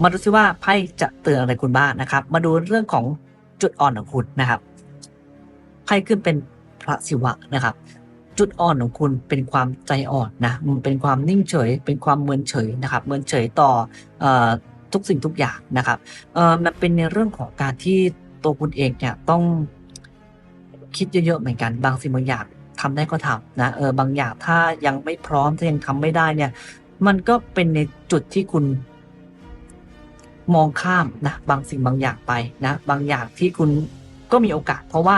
มาดูซิว่าไพ่จะเตือนอะไรคุณบ้างนะครับ มาดูเรื่องของจุดอ่อนของคุณนะครับไพ่ขึ้นเป็นพระศิวะนะครับ จุดอ่อนของคุณเป็นความใจอ่อนนะมันเป็นความนิ่งเฉย เป็นความเมินเฉยนะครับเมินเฉยต่ออทุกสิ่งทุกอย่างนะครับมันเป็นในเรื่องของการที่ตัวคุณเองเนี่ยต้องคิดเยอะๆเหมือนกัน บางสิ่งบางอย่างทำได้ก็ทำนะเออบางอย่างถ้ายังไม่พร้อมถ้ายังทำไม่ได้เนี่ย มันก็เป็นในจุดที่คุณ มองข้ามนะบางสิ่งบางอย่างไปนะบางอย่างที่คุณก็มีโอกาส เพราะว่า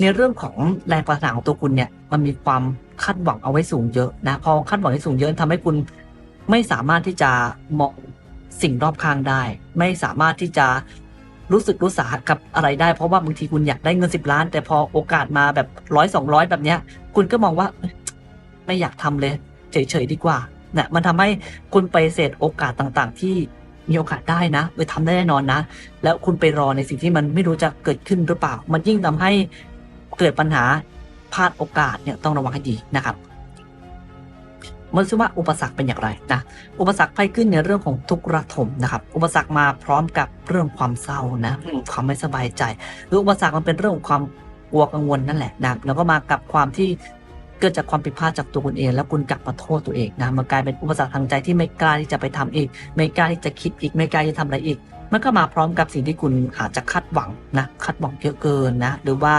ในเรื่องของแรงปรารถนของตัวคุณเนี่ยมันมีความคาดหวังเอาไว้สูงเยอะนะพอคาดหวังไว้สูงเยอะทำให้คุณไม่สามารถที่จะมองสิ่งรอบข้างได้ ไม่สามารถที่จะรู้สึกรู้สากับอะไรได้ เพราะว่าบางทีคุณอยากได้เงินสิบล้าน แต่พอโอกาสมาแบบร้อยสองร้อยแบบเนี้ย คุณก็มองว่าไม่อยากทำเลย เฉยๆดีกว่านะมันทำให้คุณไปเสธโอกาสต่างๆ ที่ มีโอกาสได้นะ ไปทำได้แน่นอนนะ แล้วคุณไปรอในสิ่งที่มันไม่รู้จะเกิดขึ้นหรือเปล่า มันยิ่งทำให้เกิดปัญหาพลาดโอกาสเนี่ยต้องระวังให้ดีนะครับมาดูว่าอุปสรรคเป็นอย่างไรนะ อุปสรรคไพ่ขึ้นในเรื่องของทุกข์ระทมนะครับ อุปสรรคมาพร้อมกับเรื่องความเศร้านะความไม่สบายใจ หรืออุปสรรคมันเป็นเรื่องของความกลัวกังวลนั่นแหละนะแล้วก็มากับความที่ เกิดจากความผิดพลาดจากตัวคุณเอง แล้วคุณกลับมาโทษตัวเองนะมันกลายเป็นอุปสรรคทางใจที่ไม่กล้าที่จะไปทำอีก ไม่กล้าที่จะคิดอีกไม่กล้าที่จะทำอะไรอีก มันก็มาพร้อมกับสิ่งที่คุณอาจจะคาดหวังนะคาดหวังเยอะเกินนะหรือว่า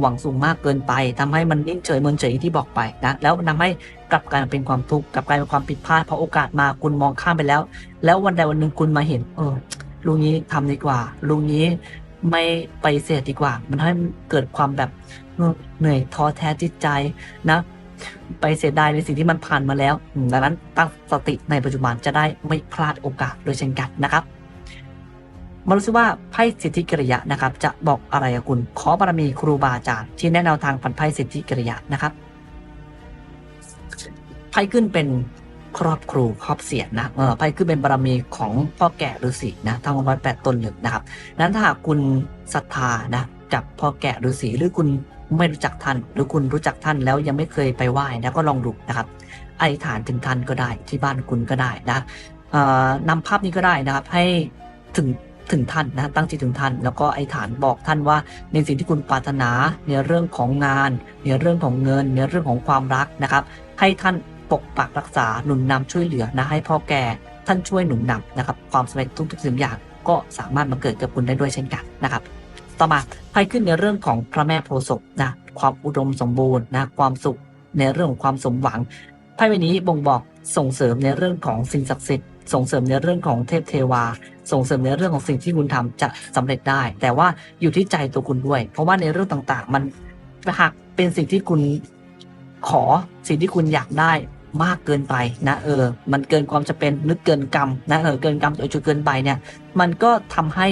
หวังสูงมากเกินไปทำให้มันนิ่งเฉยเมินเฉยที่บอกไปนะแล้วนำให้กลับกลายเป็นความทุกข์กลับกลายเป็นความผิดพลาดเพราะโอกาสมาคุณมองข้ามไปแล้ว แล้ววันใดวันหนึ่งคุณมาเห็น เออลุงนี้ทำดีกว่าลุงนี้ไม่ไปเสียดีกว่า มันทำให้เกิดความแบบ เหนื่อยท้อแท้จิตใจนะ ไปเสียดายในสิ่งที่มันผ่านมาแล้วดังนั้นตั้งสติในปัจจุบันจะได้ไม่พลาดโอกาสโดยเช่นกันนะครับมารู้สึกว่าไพ่สิทธิกิริยะนะครับ จะบอกอะไรกับคุณ ขอบารมีครูบาอาจารย์ที่แนะแนวทางพันไพ่สิทธิกิริยะนะครับไพ่ขึ้นเป็นครอบครูครอบเสียรนะเออไพ่ขึ้นเป็นบารมีของพ่อแก่ฤาษีนะทั้งร้อยแปดตนเลยนะครับนั้นถ้าหากคุณศรัทธานะกับพ่อแก่ฤาษีหรือคุณ ไม่รู้จักท่าน หรือคุณรู้จักท่านแล้วยังไม่เคยไปไหว้นะก็ลองดูนะครับอธิษฐานถึงท่านก็ได้ที่บ้านคุณก็ได้นะนำภาพนี้ก็ได้นะครับ ให้ถึงถึงท่านนะตั้งจิตถึงท่าน แล้วก็อธิษฐานบอกท่านว่า ในสิ่งที่คุณปรารถนาในเรื่องของงาน ในเรื่องของเงิน ในเรื่องของความรักนะครับ ให้ท่านปกปักรักษาหนุนนำช่วยเหลือนะให้พ่อแก่ท่านช่วยหนุนนำนะครับ ความสำเร็จทุกๆสิ่งอย่างก็สามารถมาเกิดกับคุณได้ด้วยเช่นกันนะครับ ต่อมาไพ่ขึ้นในเรื่องของพระแม่โพธิ์ศพนะความอุดมสมบูรณ์นะความสุขในเรื่องของความสมหวังไพ่ใบนี้บ่งบอกส่งเสริมในเรื่องของสิ่งศักดิ์สิทธิ์ส่งเสริมในเรื่องของเทพเทวา ส่งเสริมในเรื่องของสิ่งที่คุณทำจะสำเร็จได้ แต่ว่าอยู่ที่ใจตัวคุณด้วย เพราะว่าในเรื่องต่างๆ มันหากเป็นสิ่งที่คุณขอสิ่งที่คุณอยากได้มากเกินไปนะเออ มันเกินความจะเป็นนึกเกินกรรมนะเออเกินกรรมโดยจุดเกินไปเนี่ย มันก็ทำให้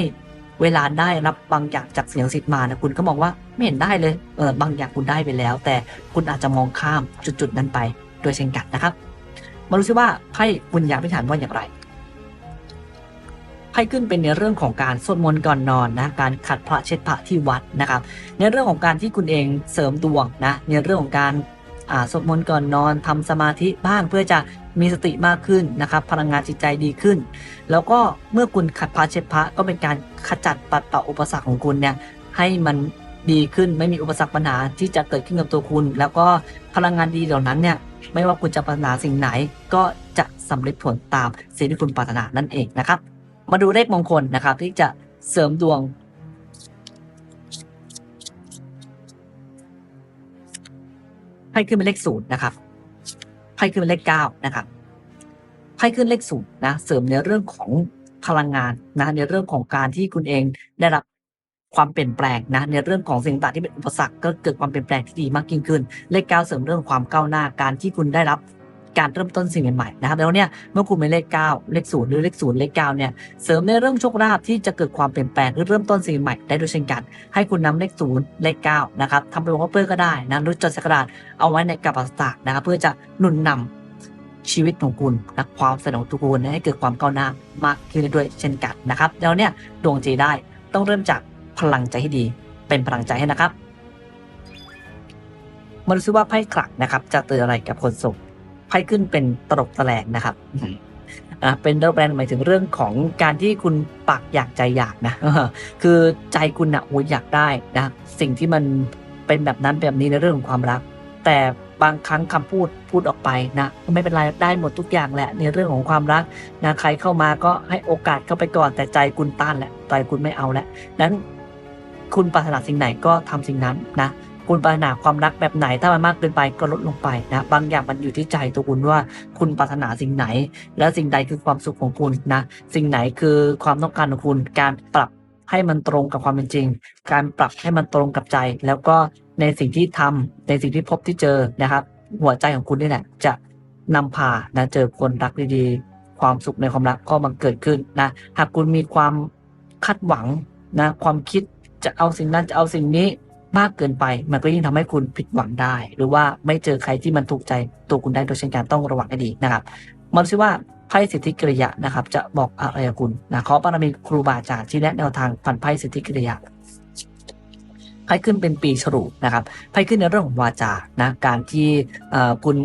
เวลาได้รับบางอย่างจากเสียงสิทธิ์มานะคุณก็มองว่าไม่เห็นได้เลยเออบางอย่างคุณได้ไปแล้ว แต่คุณอาจจะมองข้ามจุดๆนั้นไปโดยเช่นกันนะครับ มาดูซิว่าไพ่บุญญาพิธานว่าอย่างไรไพ่ขึ้นเป็นในเรื่องของการสวดมนต์ก่อนนอนนะการขัดพระเช็ดพระที่วัดนะครับ ในเรื่องของการที่คุณเองเสริมดวงนะในเรื่องของการ สวดมนต์ก่อนนอนทำสมาธิบ้างเพื่อจะมีสติมากขึ้นนะครับพลังงานจิตใจดีขึ้น แล้วก็เมื่อคุณขัดพระเช็ดพระก็เป็นการขจัดปัดเป่าอุปสรรคของคุณเนี่ยให้มันดีขึ้นไม่มีอุปสรรคปัญหาที่จะเกิดขึ้นกับตัวคุณ แล้วก็พลังงานดีเหล่านั้นเนี่ยไม่ว่าคุณจะปรารถนาสิ่งไหนก็จะสำเร็จผลตามสิ่งที่คุณปรารถนานั่นเองนะครับ มาดูเลขมงคลนะครับที่จะเสริมดวง ไพ่ขึ้นเป็นเลขศูนย์นะครับไพ่ขึ้นเป็นเลขเก้านะครับไพ่ขึ้นเลขศูนย์นะ เสริมในเรื่องของพลังงานนะ ในเรื่องของการที่คุณเองได้รับความเปลี่ยนแปลงนะ ในเรื่องของสิ่งต่างที่เป็นอุปสรรคก็เกิดความเปลี่ยนแปลงที่ดีมากยิ่งขึ้น เลขเก้าเสริมเรื่องความก้าวหน้าการที่คุณได้รับ การเริ่มต้นสิ่งใหม่ๆนะครับแล้วเนี่ยเมื่อคุณเป็นเลขเก้าเลขศูนย์หรือเลขศูนย์เลขเก้าเนี่ยเสริมในเรื่องโชคลาภที่จะเกิดความเปลี่ยนแปลงหรือเริ่มต้นสิ่งใหม่ได้ด้วยเช่นกัน ให้คุณนำเลขศูนย์เลขเก้านะครับทำเป็นวอลเปอร์ก็ได้นะรือจดส่กระดาษเอาไว้ในกระเป๋าสตางค์นะครับเพื่อจะหนุนนำชีวิตของคุณและความสนุกทุกคนให้เกิดความก้าวหน้ามากขึ้นด้วยเช่นกันนะครับ แล้วเนี่ยดวงใจได้ต้องเริ่มจากพลังใจให้ดี เป็นพลังใจให้นะครับมาดูซิว่าไพ่ขลักนะครับ จะเตือนอะไรกับคนโสด ไพ่ขึ้นเป็นตลกตะแลงนะครับไนะเป็นเดอร์แบนหมายถึงเรื่องของการที่คุณปากอยากใจอยากนะคือใจคุณนะโอ้ยอยากได้นะสิ่งที่มันเป็นแบบนั้นแบบนี้ในเรื่องของความรัก แต่บางครั้งคำพูดพูดออกไปนะไม่เป็นไรได้หมดทุกอย่างแหละในเรื่องของความรักนะใครเข้ามาก็ให้โอกาสเข้าไปก่อน แต่ใจคุณต้านแหละใจคุณไม่เอาแล้วนั้นคุณปรารถนาสิ่งไหนก็ทำสิ่งนั้นนะ คุณปรารถนาความรักแบบไหน ถ้ามันมากเกินไปก็ลดลงไปนะบางอย่างมันอยู่ที่ใจตัวคุณว่าคุณปรารถนาสิ่งไหน และสิ่งใดคือความสุขของคุณนะสิ่งไหนคือความต้องการของคุณการปรับให้มันตรงกับความเป็นจริง การปรับให้มันตรงกับใจ แล้วก็ในสิ่งที่ทำในสิ่งที่พบที่เจอนะครับ หัวใจของคุณนี่แหละจะนำพานะเจอคนรักดีๆ ความสุขในความรักก็บังเกิดขึ้นนะหากคุณมีความคาดหวังนะความคิดจะเอาสิ่งนั้นจะเอาสิ่งนี้ มากเกินไป มันก็ยิ่งทำให้คุณผิดหวังได้ หรือว่าไม่เจอใครที่มันถูกใจตัวคุณได้โดยเช่นกันต้องระวังให้ดีนะครับมาดูซิว่าไพ่สิทธิกิริยะนะครับ จะบอกอะไรคุณนะขอบารมีครูบาอาจารย์ที่แนะแนวทางผ่านไพ่สิทธิกิริยะไพ่ขึ้นเป็นปีฉลูนะครับไพ่ขึ้นในเรื่องของวาจานะการที่เอ่อคุณ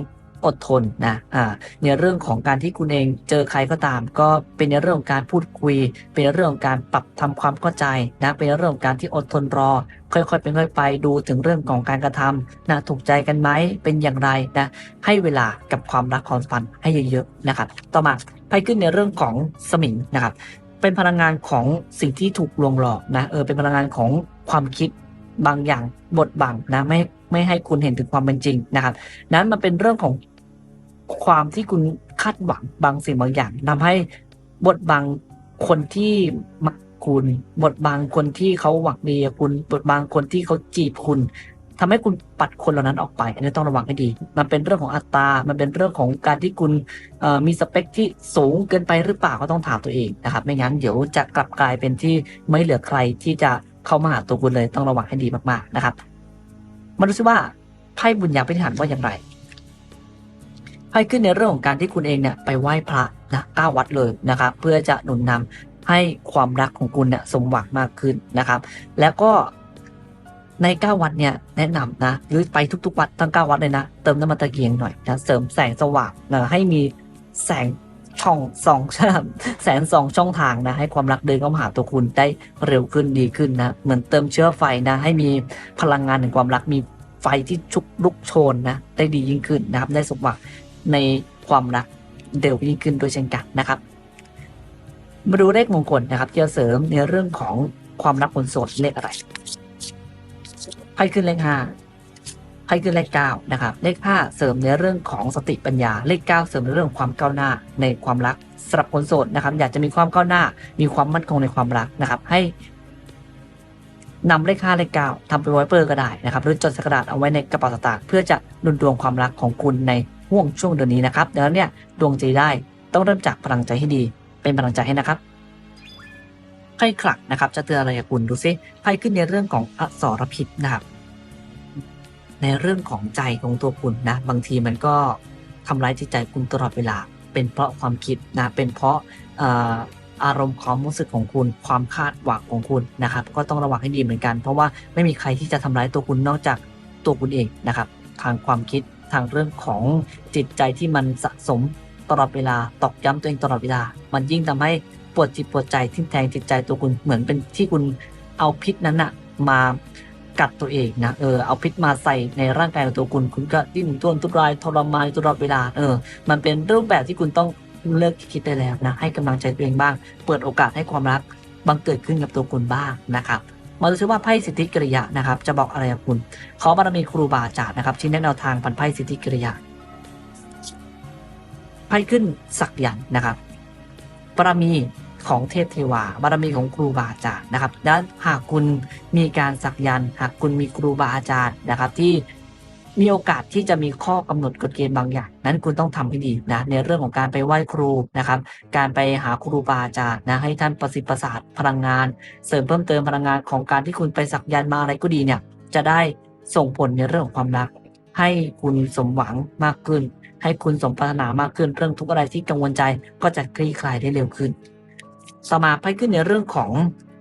อดทนนะอ่าในเรื่องของการที่คุณเองเจอใครก็ตาม ก็เป็นในเรื่องของการพูดคุย เป็นเรื่องของการปรับทำความเข้าใจนะเป็นเรื่องของการที่อดทนรอ ค่อยๆเป็นค่อยไปดูถึงเรื่องของการกระทำนะถูกใจกันไหมเป็นอย่างไรนะให้เวลากับความรักความสัมพันธ์ให้เยอะๆนะครับต่อมาไพ่ขึ้นในเรื่องของสมิงนะครับเป็นพลังงานของสิ่งที่ถูกลวงหลอกนะเออเป็นพลังงานของความคิดบางอย่างบดบังนะไม่ ไม่ให้คุณเห็นถึงความเป็นจริงนะครับ นั้นมันเป็นเรื่องของความที่คุณคาดหวังบางสิ่งบางอย่างทำให้บทบังคนที่มักคุณ บทบางคนที่เขาหวังดีคุณ บทบางคนที่เขาจีบคุณทำให้คุณปัดคนเหล่านั้นออกไปอันนี้ต้องระวังให้ดี มันเป็นเรื่องของอัตรา มันเป็นเรื่องของการที่คุณมีสเปคที่สูงเกินไปหรือเปล่าก็ต้องถามตัวเองนะครับ ไม่งั้นเดี๋ยวจะกลับกลายเป็นที่ไม่เหลือใครที่จะเข้ามาหาตัวคุณเลยต้องระวังให้ดีมากๆนะครับ มาดูซิว่าไพ่บุญญาพิธานว่าอย่างไรไพ่ขึ้นในเรื่องของการที่คุณเองเนี่ยไปไหว้พระนะเก้าวัดเลยนะครับ เพื่อจะหนุนนำให้ความรักของคุณเนี่ยสมหวังมากขึ้นนะครับ แล้วก็ในเก้าวัดเนี่ยแนะนำนะหรือไปทุกๆวัดทั้งเก้าวัดเลยนะ เติมน้ำมันตะเกียงหน่อยนะเสริมแสงสว่างนะให้มีแสง ช่องสองช่องแสงสองช่องทางนะ ให้ความรักเดินเข้ามาหาตัวคุณได้เร็วขึ้นดีขึ้นนะ เหมือนเติมเชื้อไฟนะ ให้มีพลังงานแห่งความรักมีไฟที่ชุกลุกโชนนะ ได้ดียิ่งขึ้นนะครับ ได้สมหวังในความรักเร็วยิ่งขึ้นโดยเช่นกันนะครับมาดูเลขมงคลนะครับที่จะเสริมในเรื่องของความรักคนโสดเลขอะไรไพ่ขึ้นเลขห้า ไพ่ขึ้นเลขเก้านะครับเลขห้าเสริมในเรื่องของสติปัญญา เลขเก้าเสริมในเรื่องความก้าวหน้าในความรักสำหรับคนโสดนะครับ อยากจะมีความก้าวหน้า มีความมั่นคงในความรักนะครับ ให้นำเลขห้าเลขเก้าทำเป็นไวเปอร์ก็ได้นะครับ หรือจดสกระดาษเอาไว้ในกระเป๋าสตางค์เพื่อจะดุลดวงความรักของคุณในห่วงช่วงเดือนนี้นะครับดังนั้นเนี่ยดวงใจได้ต้องเริ่มจากพลังใจให้ดี เป็นพลังใจให้นะครับไพ่ขลักนะครับ จะเตือนอะไรกับคุณดูซิไพ่ขึ้นในเรื่องของอสรพิษนะครับ ในเรื่องของใจของตัวคุณนะ บางทีมันก็ทำร้ายจิตใจคุณตลอดเวลา เป็นเพราะความคิดนะ เป็นเพราะอารมณ์ความรู้สึกของคุณ ความคาดหวังของคุณนะครับ ก็ต้องระวังให้ดีเหมือนกัน เพราะว่าไม่มีใครที่จะทำร้ายตัวคุณนอกจากตัวคุณเองนะครับ ทางความคิดทางเรื่องของจิตใจที่มันสะสมตลอดเวลา ตอกย้ำตัวเองตลอดเวลา มันยิ่งทำให้ปวดจิตปวดใจทิ่มแทงจิตใจตัวคุณเหมือนเป็นที่คุณเอาพิษนั้นอะมา กัดตัวเองนะเออเอาพิษมาใส่ในร่างกายของตัวคุณ คุณก็ดิ้นทุรนทุรายทรมานตลอดเวลาเออ มันเป็นรูปแบบที่คุณต้องเลิกคิดได้แล้วนะให้กำลังใจตัวเองบ้าง เปิดโอกาสให้ความรักบังเกิดขึ้นกับตัวคุณบ้างนะครับมาดูซิว่าไพ่สิทธิกิริยะนะครับ จะบอกอะไรกับคุณ ขอบารมีครูบาอาจารย์นะครับที่แนะแนวทางพันไพ่สิทธิกิริยะไพ่ขึ้นสักยันนะครับบารมี ของเทพเทวาบารมีของครูบาอาจารย์นะครับดังนั้นหากคุณมีการสักยันหากคุณมีครูบาอาจารย์นะครับที่มีโอกาสที่จะมีข้อกำหนดกฎเกณฑ์บางอย่าง นั้นคุณต้องทำให้ดีนะในเรื่องของการไปไหว้ครูนะครับ การไปหาครูบาอาจารย์นะให้ท่านประสิทธิ์ประสาทพลังงาน เสริมเพิ่มเติมพลังงานของการที่คุณไปสักยันมาอะไรก็ดีเนี่ยจะได้ส่งผลในเรื่องของความรัก ให้คุณสมหวังมากขึ้น ให้คุณสมปรารถนามากขึ้นเรื่องทุกอะไรที่กังวลใจก็จะคลี่คลายได้เร็วขึ้น ต่อมาไปขึ้นในเรื่องของ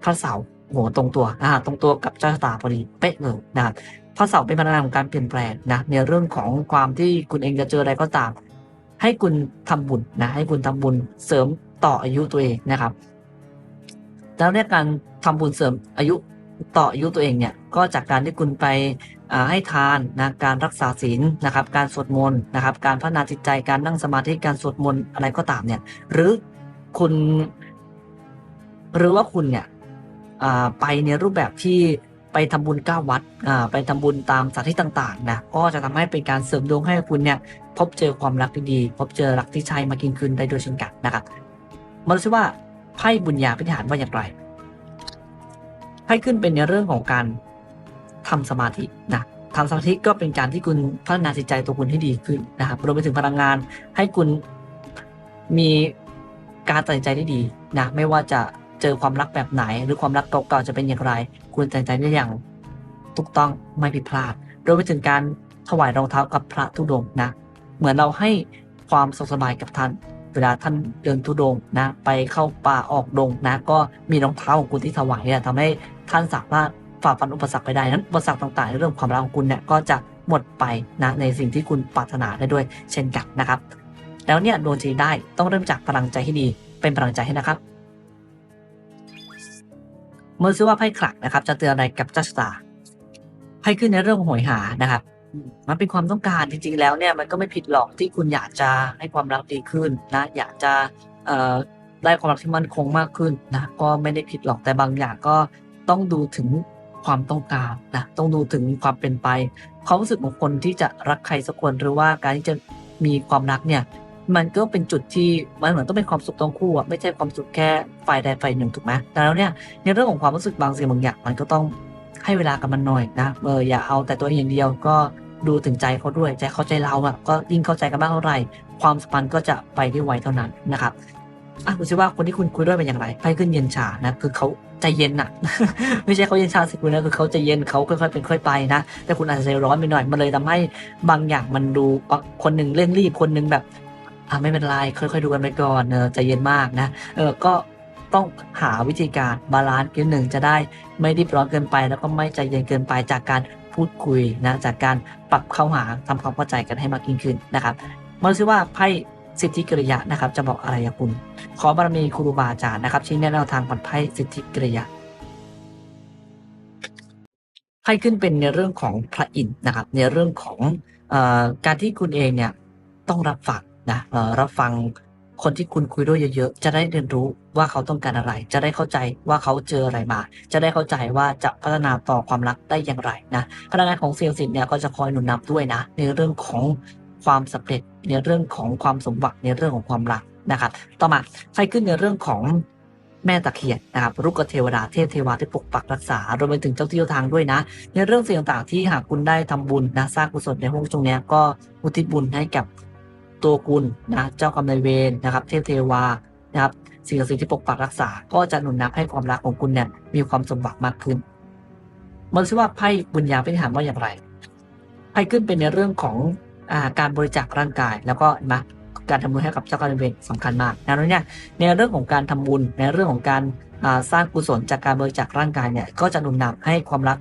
พระเสาร์โหตรงตัวอ่าตรงตัวกับเจ้าชะตาพอดีเป๊ะเลยนะครับพระเสาร์เป็นพลังงานของการเปลี่ยนแปลงนะในเรื่องของความที่คุณเองจะเจออะไรก็ตาม ให้คุณทำบุญนะให้คุณทำบุญเสริมต่ออายุตัวเองนะครับ แล้วเนี่ยการทำบุญเสริมอายุต่ออายุตัวเองเนี่ยก็จากการที่คุณไปอ่าให้ทานนะการรักษาศีลนะครับ การสวดมนต์นะครับ การพัฒนาจิตใจการนั่งสมาธิการสวดมนต์อะไรก็ตามเนี่ย หรือคุณ หรือว่าคุณเนี่ยไปในรูปแบบที่ไปทำบุญก้าวัดไปทำบุญตามสถานที่ต่างๆนะก็จะทำให้เป็นการเสริมดวงให้คุณเนี่ยพบเจอความรักที่ดีพบเจอรักที่ใช่มากินคืนได้โดยเช่นกันนะครับมาดูซิว่าไพ่บุญญาพิธานว่าอย่างไรไพ่ขึ้นเป็นในเรื่องของการทำสมาธินะทำสมาธิก็เป็นการที่คุณพัฒนาจิตใจตัวคุณให้ดีขึ้นนะครับรวมไปถึงพลังงานให้คุณมีการตัดสินใจที่ดีนะไม่ว่าจะ เจอความรักแบบไหน หรือความรักเก่าๆจะเป็นอย่างไร คุณตัดใจได้อย่างถูกต้องไม่ผิดพลาดรวมไปถึงการถวายรองเท้ากับพระธุดงนะ เหมือนเราให้ความสุขสบายกับท่าน เวลาท่านเดินทุดงนะ ไปเข้าป่าออกดงนะ ก็มีรองเท้าของคุณที่ถวายเนี่ยทำให้ท่านสามารถฝ่าฟันอุปสรรคไปได้นั้นอุปสรรคต่างๆในเรื่องความรักของคุณเนี่ยก็จะหมดไปนะในสิ่งที่คุณปรารถนาได้ด้วยเช่นกันนะครับ แล้วเนี่ยดวงใจได้ต้องเริ่มจากพลังใจให้ดีเป็นพลังใจให้นะครับ เมื่อซื้อว่าไพ่ขลักนะครับ จะเตือนอะไรกับจ้าชะตาไพ่ขึ้นในเรื่องหวยหานะครับ มันเป็นความต้องการจริงๆแล้วเนี่ยมันก็ไม่ผิดหรอกที่คุณอยากจะให้ความรักดีขึ้นนะ อยากจะได้ความรักที่มั่นคงมากขึ้นนะก็ไม่ได้ผิดหรอกแต่บางอย่างก็ต้องดูถึงความต้องการนะต้องดูถึงความเป็นไปความรู้สึกของคนที่จะรักใครสักคนหรือว่าการที่จะมีความรักเนี่ย มันก็เป็นจุดที่มันเหมือนต้องเป็นความสุขทั้งคู่อะไม่ใช่ความสุขแค่ฝ่ายใดฝ่ายหนึ่งถูกไหมแต่แล้วเนี่ยในเรื่องของความรู้สึกบางสิ่งบางอย่างมันก็ต้องให้เวลากับมันหน่อยนะเอออย่าเอาแต่ตัวเองอย่างเดียวก็ดูถึงใจเขาด้วยใจเขาใจเราอะก็ยิ่งเข้าใจกันมากเท่าไหร่ ความสัมพันธ์ก็จะไปได้ไวเท่านั้นนะครับอะดูสิว่าคนที่คุณคุยด้วยเป็นอย่างไรไพ่ขึ้นเย็นชานะคือเขาใจเย็นอะไม่ใช่เขาเย็นชาสิคุณนะคือเขาใจเย็นเขาค่อยๆเป็นค่อยไปนะแต่คุณอาจจะใจร้อนไปหน่อยมันเลยทำให้บางอย่างมันดูคนหนึ่งเร่งรีบคนหนึ่งแบบ อ่าไม่เป็นไรค่อยๆดูกันไปก่อนเออใจเย็นมากนะเออก็ต้องหาวิธีการบาลานซ์กันหนึ่งจะได้ไม่รีบร้อนเกินไป แล้วก็ไม่ใจเย็นเกินไปจากการพูดคุยนะจากการปรับเข้าหาทำความเข้าใจกันให้มากยิ่งขึ้นนะครับมาดูซิว่าไพ่สิทธิกริยะนะครับ จะบอกอะไรกับคุณ ขอบารมีครูบาอาจารย์นะครับชี้แนะแนวทางปัดไพ่สิทธิกริยะไพ่ขึ้นเป็นในเรื่องของพระอินทร์นะครับ ในเรื่องของออการที่คุณเองเนี่ยต้องรับฟัง นะเรับฟังคนที่คุณคุยด้วยเยอะๆ จะได้เรียนรู้ว่าเขาต้องการอะไร จะได้เข้าใจว่าเขาเจออะไรมา จะได้เข้าใจว่าจะพัฒนาต่อความรักได้อย่างไรนะ พนักงานของเซลล์สิทธิ์เนี่ยก็จะคอยหนุนนำด้วยนะ ในเรื่องของความสำเร็จ ในเรื่องของความสมหวัง ในเรื่องของความรักนะครับ ต่อมาใครขึ้นในเรื่องของแม่ตะเคียนนะครับรุกเทวดาเทพเทวาที่ปกปักรักษารวมไปถึงเจ้าที่เจ้าทางด้วยนะ ในเรื่องสิ่งต่างๆที่หากคุณได้ทำบุญนะสร้างกุศลในห้วงตรงนี้ก็อุทิศบุญให้กับ ตัวคุณนะเจ้ากรรมนายเวรนะครับ เทพเทวานะครับสิ่งศักดิ์สิทธิ์ที่ปกปักรักษา ก็จะหนุนนำให้ความรักของคุณเนี่ยมีความสมหวังมากขึ้นมาดูซิว่าไพ่บุญญาเป็นถามว่าอย่างไรไพ่ขึ้นเป็นในเรื่องของอาการบริจาคร่างกาย แล้วก็นะการทำบุญให้กับเจ้ากรรมนายเวรสำคัญมากดังนั้นเนี่ยในเรื่องของการทำบุญในเรื่องของการสร้างกุศลจากการบริจาคร่างกายเนี่ยก็จะหนุนนำให้ความรัก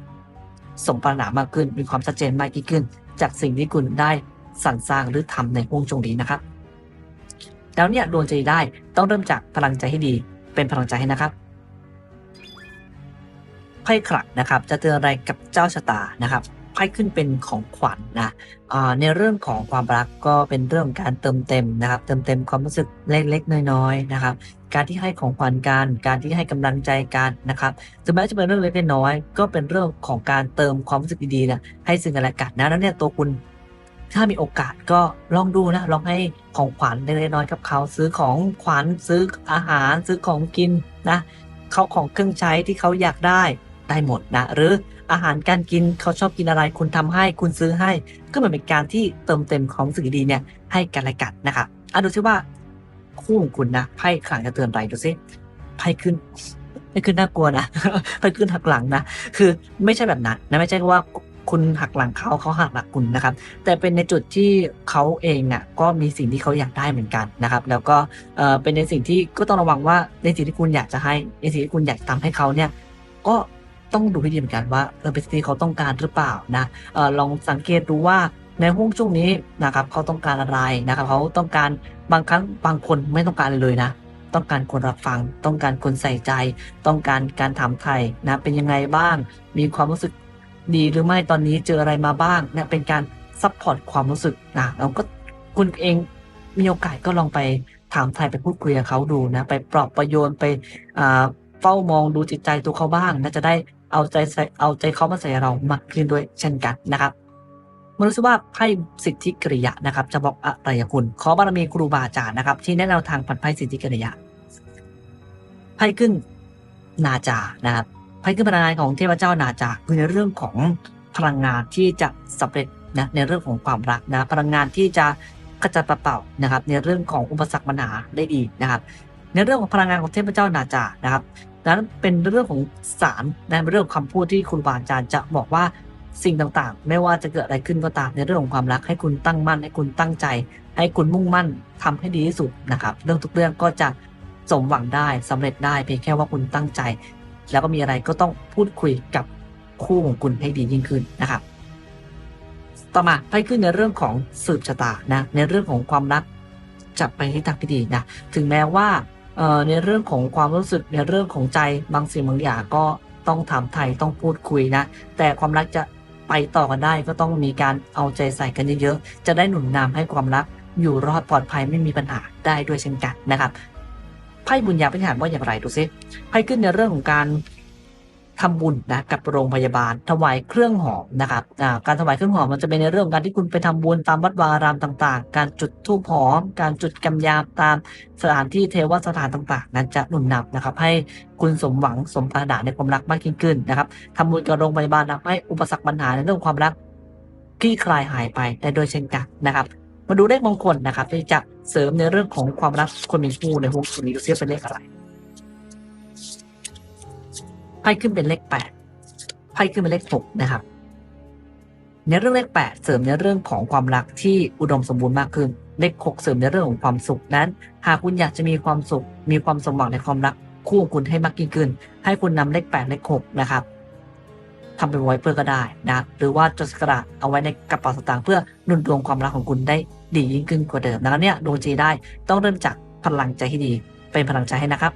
สมปรารถนามากขึ้น มีความชัดเจนมากยิ่งขึ้น จากสิ่งที่คุณได้ สรรสร้างหรือทำในห่วงช่วงนี้นะครับ แล้วเนี่ยดวงใจได้ต้องเริ่มจากพลังใจให้ดี เป็นพลังใจให้นะครับไพ่ขลักนะครับ จะเตือนอะไรกับเจ้าชะตานะครับไพ่ขึ้นเป็นของขวัญนนะในเรื่องของความรักก็เป็นเรื่องการเติมเต็มนะครับ เติมเต็มความรู้สึกเล็กๆ น้อยๆนะครับ การที่ให้ของขวัญกันการที่ให้กำลังใจกันนะครับถึงแม้จะเป็นเรื่องเล็กน้อยๆก็เป็นเรื่องของการเติมความรู้สึกดีๆนะให้ซึ่งกันและกันนะแล้วเนี่ยตัวคุณ ถ้ามีโอกาสก็ลองดูนะ ลองให้ของขวัญเล็กๆน้อยๆกับเขาซื้อของขวัญซื้ออาหารซื้อของกินนะเขาของเครื่องใช้ที่เขาอยากได้ได้หมดนะ หรืออาหารการกินเขาชอบกินอะไร คุณทำให้คุณซื้อให้ ก็เหมือนเป็นการที่เติมเต็มของสิ่งดีๆเนี่ยให้กันและกันนะครับอะดูซิว่าคู่ของคุณนะไพ่ขลังจะเตือนอะไรดูซิไพ่ขึ้นไพ่ขึ้นน่ากลัวนะไพ่ขึ้นหักหลังนะคือไม่ใช่แบบนั้นนะไม่ใช่ว่า คุณหักหลังเขาเขาหักหลังคุณนะครับ แต่เป็นในจุดที่เขาเองอะก็มีสิ่งที่เขาอยากได้เหมือนกันนะครับ แล้วก็เออเป็นในสิ่งที่ก็ต้องระวังว่าในสิ่งที่คุณอยากจะให้ในสิ่งที่คุณอยากทำให้เขาเนี่ยก็ต้องดูให้ดีเหมือนกันว่าเออเป็นสิ่งที่เขาต้องการหรือเปล่านะเออลองสังเกตดูว่าในห่วงช่วงนี้นะครับเขาต้องการอะไรนะครับเขาต้องการบางครั้งบางคนไม่ต้องการอะไรเลยนะต้องการคนรับฟัง ต้องการคนใส่ใจ ต้องการการถามไทยนะเป็นยังไงบ้าง มีความรู้สึก ดีหรือไม่ตอนนี้เจออะไรมาบ้างนะเป็นการซัพพอร์ตความรู้สึกนะเราก็คุณเองมีโอกาสก็ลองไปถามไทยไปพูดคุยกับเขาดูนะ ไปปลอบประโยชน์ไปเฝ้ามองดูจิตใจตัวเขาบ้างนะจะได้เอาใจใส่เอาใจเขามาใส่เรามากขึ้นด้วยเช่นกันนะครับมนุษย์ว่าไพ่สิทธิกริยะนะครับ จะบอกอะไรคุณ ขอบารมีครูบาอาจารย์นะครับ ที่แนะแนวทางผันไพ่สิทธิกริยะไพ่ขึ้นนาจานะครับ ไพ่ขึ้นพลังงานของเทพเจ้านาจาคือในเรื่องของพลังงานที่จะสำเร็จนะในเรื่องของความรักนะพลังงานที่จะกระจัดปัดเป่านะครับ ในเรื่องของอุปสรรคปัญหาได้ดีนะครับ ในเรื่องของพลังงานของเทพเจ้านาจานะครับนั้นเป็นเรื่องของสารนะเป็นเรื่องของคำพูดที่ครูบาอาจารย์จะบอกว่าสิ่งต่างๆ ไม่ว่าจะเกิดอะไรขึ้นก็ตามในเรื่องของความรักให้คุณตั้งมั่นให้คุณตั้งใจ ให้คุณมุ่งมั่นทำให้ดีที่สุดนะครับ เรื่องทุกเรื่องก็จะสมหวังได้สำเร็จได้เพียงแค่ว่าคุณตั้งใจ แล้วก็มีอะไรก็ต้องพูดคุยกับคู่ของคุณให้ดียิ่งขึ้นนะครับ ต่อมาไพ่ขึ้นในเรื่องของสืบชะตานะ ในเรื่องของความรักจะไปที่ทางที่ดีนะ ถึงแม้ว่าในเรื่องของความรู้สึกในเรื่องของใจบางสิ่งบางอย่างก็ต้องถามไทยต้องพูดคุยนะ แต่ความรักจะไปต่อกันได้ก็ต้องมีการเอาใจใส่กันเยอะๆ จะได้หนุนนำให้ความรักอยู่รอดปลอดภัยไม่มีปัญหาได้ด้วยเช่นกันนะครับ ไพ่บุญญาพิหารว่าอย่างไรดูซิไพ่ขึ้นในเรื่องของการทำบุญนะกับโรงพยาบาลถวายเครื่องหอมนะครับการถวายเครื่องหอมมันจะเป็นในเรื่องของการที่คุณไปทำบุญตามวัดวาอารามต่างๆ การจุดธูปหอม การจุดกำยาตามสถานที่เทวสถานต่างๆ นั้นจะหนุนนำนะครับ ให้คุณสมหวังสมปรารถนาในความรักมากยิ่งขึ้นนะครับทำบุญกับโรงพยาบาลทำให้อุปสรรคปัญหาในเรื่องความรักคลี่คลายหายไปได้โดยเช่นกันนะครับ มาดูเลขมงคลนะครับที่จะเสริมในเรื่องของความรักคนมีคู่ในฮวงจุนี้ดูซิว่าเป็นเลขอะไรไพ่ขึ้นเป็นเลขแปดไพ่ขึ้นเป็นเลขหกนะครับ ในเรื่องเลขแปดเสริมในเรื่องของความรักที่อุดมสมบูรณ์มากขึ้น เลขหกเสริมในเรื่องของความสุขนั้น หากคุณอยากจะมีความสุข มีความสมหวังในความรักคู่ของคุณให้มากยิ่งขึ้น ให้คุณนำเลขแปดเลขหกนะครับ ทำเป็นไวเปอร์ก็ได้นะหรือว่าจดกระดาษเอาไว้ในกระเป๋าสตางค์เพื่อหนุนดวงความรักของคุณได้ดียิ่งขึ้นกว่าเดิมดังนั้นเนี่ยดวงจีได้ต้องเริ่มจากพลังใจที่ดี เป็นพลังใจให้นะครับ